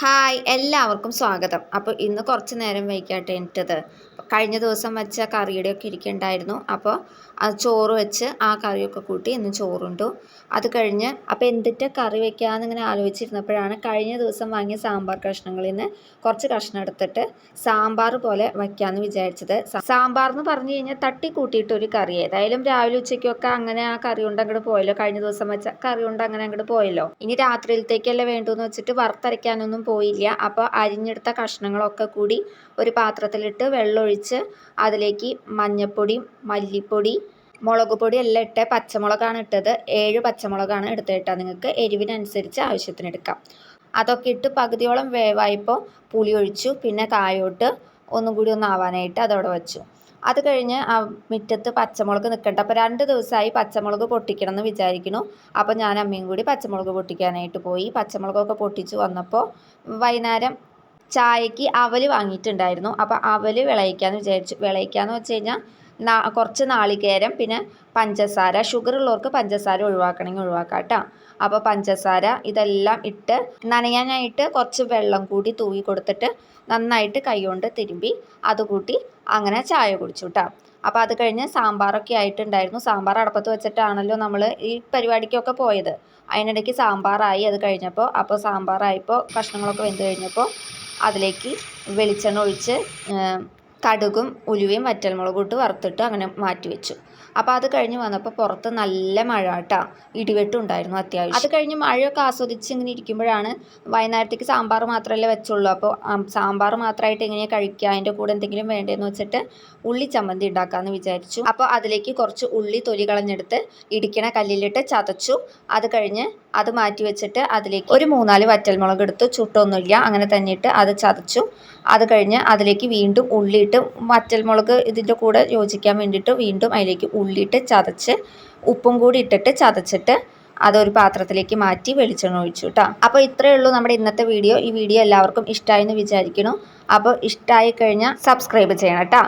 Hi എല്ലാവർക്കും സ്വാഗതം. അപ്പോൾ ഇന്ന് കുറച്ച് നേരം വൈകിട്ട് എനിക്കത്. കഴിഞ്ഞ ദിവസം വെച്ച കറിയുടെ ഒക്കെ ഇരിക്കുന്നുണ്ടായിരുന്നു അപ്പോൾ ചോറ് വെച്ച് ആ കറിയൊക്കെ കൂട്ടി ഇന്ന് ചോറുണ്ടു. അത് കഴിഞ്ഞ് അപ്പോൾ എന്തിട്ട് കറി വെക്കാമെന്ന് ഇങ്ങനെ ആലോചിച്ചിരുന്നപ്പോഴാണ് കഴിഞ്ഞ ദിവസം വാങ്ങിയ സാമ്പാർ കഷ്ണങ്ങളിൽ നിന്ന് കുറച്ച് കഷ്ണം എടുത്തിട്ട് സാമ്പാർ പോലെ വയ്ക്കാമെന്ന് വിചാരിച്ചത്. സാമ്പാർ എന്ന് പറഞ്ഞു കഴിഞ്ഞാൽ തട്ടി കൂട്ടിയിട്ട് ഒരു കറി. ഏതായാലും രാവിലെ ഉച്ചയ്ക്കൊക്കെ അങ്ങനെ ആ കറി കൊണ്ട് അങ്ങോട്ട് പോയല്ലോ. കഴിഞ്ഞ ദിവസം വെച്ച കറി കൊണ്ട് അങ്ങനെ അങ്ങോട്ട് പോയല്ലോ. ഇനി രാത്രിയിലത്തേക്കല്ലേ വേണ്ടൂന്ന് വെച്ചിട്ട് വറുത്തരയ്ക്കാനൊന്നും പോയില്ല. അപ്പോൾ അരിഞ്ഞെടുത്ത കഷ്ണങ്ങളൊക്കെ കൂടി ഒരു പാത്രത്തിലിട്ട് വെള്ളമൊഴിച്ച് അതിലേക്ക് മഞ്ഞൾപ്പൊടി മല്ലിപ്പൊടി മുളക് പൊടി എല്ലാം ഇട്ട് പച്ചമുളകാണ് ഇട്ടത്. ഏഴ് പച്ചമുളകാണ് എടുത്തിട്ട നിങ്ങൾക്ക് എരിവിനനുസരിച്ച് ആവശ്യത്തിന് എടുക്കാം. അതൊക്കെ ഇട്ട് പകുതിയോളം വേവായപ്പോൾ പുളി ഒഴിച്ചു. പിന്നെ കായോട്ട് ഒന്നും കൂടി ഒന്ന് ആവാനായിട്ട് അതവിടെ വെച്ചു. അത് കഴിഞ്ഞ് ആ മുറ്റത്ത് പച്ചമുളക് നിൽക്കണ്ട അപ്പോൾ രണ്ട് ദിവസമായി പച്ചമുളക് പൊട്ടിക്കണം എന്ന് വിചാരിക്കുന്നു. അപ്പോൾ ഞാൻ അമ്മയും കൂടി പച്ചമുളക് പൊട്ടിക്കാനായിട്ട് പോയി. പച്ചമുളകൊക്കെ പൊട്ടിച്ച് വന്നപ്പോൾ വൈകുന്നേരം ചായക്ക് അവൽ വാങ്ങിയിട്ടുണ്ടായിരുന്നു. അപ്പോൾ അവൽ വിളയിക്കാമെന്ന് വിചാരിച്ചു. വിളയിക്കാമെന്ന് വെച്ച് കഴിഞ്ഞാൽ കുറച്ച് നാളികേരം പിന്നെ പഞ്ചസാര ഷുഗർ ഉള്ളവർക്ക് പഞ്ചസാര ഒഴിവാക്കണമെങ്കിൽ ഒഴിവാക്കാം കേട്ടോ. അപ്പോൾ പഞ്ചസാര ഇതെല്ലാം ഇട്ട് നനയാനായിട്ട് കുറച്ച് വെള്ളം കൂടി തൂവി കൊടുത്തിട്ട് നന്നായിട്ട് കൈകൊണ്ട് തിരുമ്പി അത് കൂട്ടി അങ്ങനെ ചായ കുടിച്ചു കേട്ടോ. അപ്പോൾ അത് കഴിഞ്ഞ് സാമ്പാറൊക്കെ ആയിട്ടുണ്ടായിരുന്നു. സാമ്പാർ അടപ്പത്ത് വെച്ചിട്ടാണല്ലോ നമ്മൾ ഈ പരിപാടിക്കൊക്കെ പോയത്. അതിനിടയ്ക്ക് സാമ്പാറായി അത് കഴിഞ്ഞപ്പോൾ അപ്പോൾ സാമ്പാറായപ്പോൾ കഷ്ണങ്ങളൊക്കെ വെന്ത് കഴിഞ്ഞപ്പോൾ അതിലേക്ക് വെളിച്ചെണ്ണ ഒഴിച്ച് കടുകും ഉലുവയും വറ്റൽമുളകും ഇട്ട് വറുത്തിട്ട് അങ്ങനെ മാറ്റി വെച്ചു. അപ്പോൾ അത് കഴിഞ്ഞ് വന്നപ്പോൾ പുറത്ത് നല്ല മഴ കേട്ടോ. ഇടിവെട്ടും ഉണ്ടായിരുന്നു അത്യാവശ്യം. അത് കഴിഞ്ഞ് മഴയൊക്കെ ആസ്വദിച്ച് ഇങ്ങനെ ഇരിക്കുമ്പോഴാണ് വൈകുന്നേരത്തേക്ക് സാമ്പാർ മാത്രമല്ലേ വെച്ചുള്ളൂ. അപ്പോൾ സാമ്പാർ മാത്രമായിട്ട് എങ്ങനെയാണ് കഴിക്കുക? അതിന്റെ കൂടെ എന്തെങ്കിലും വേണ്ടതെന്ന് വെച്ചിട്ട് ഉള്ളി ചമ്മന്തി ഉണ്ടാക്കാമെന്ന് വിചാരിച്ചു. അപ്പോൾ അതിലേക്ക് കുറച്ച് ഉള്ളി തൊലി കളഞ്ഞെടുത്ത് ഇടിക്കണ കല്ലിലിട്ട് ചതച്ചു. അത് കഴിഞ്ഞ് അത് മാറ്റി വെച്ചിട്ട് അതിലേക്ക് ഒരു മൂന്നാൽ വറ്റൽമുളക് എടുത്ത്. ചുട്ടൊന്നുമില്ല. അങ്ങനെ തന്നെ ഇട്ട് അത് ചതച്ചു. അത് കഴിഞ്ഞ് അതിലേക്ക് വീണ്ടും ഉള്ളിയിട്ട് വറ്റൽമുളക് ഇതിന്റെ കൂടെ യോജിക്കാൻ വേണ്ടിയിട്ട് വീണ്ടും അതിലേക്ക് ഉള്ളിയിട്ട് ചതച്ച് ഉപ്പും കൂടി ഇട്ടിട്ട് ചതച്ചിട്ട് അതൊരു പാത്രത്തിലേക്ക് മാറ്റി വെളിച്ചെണ്ണ ഒഴിച്ചു കേട്ടോ അപ്പോൾ ഇത്രയേ ഉള്ളൂ നമ്മുടെ ഇന്നത്തെ വീഡിയോ. ഈ വീഡിയോ എല്ലാവർക്കും ഇഷ്ടമായി എന്ന് വിചാരിക്കുന്നു. അപ്പോൾ ഇഷ്ടമായി കഴിഞ്ഞാൽ സബ്സ്ക്രൈബ് ചെയ്യണം കേട്ടോ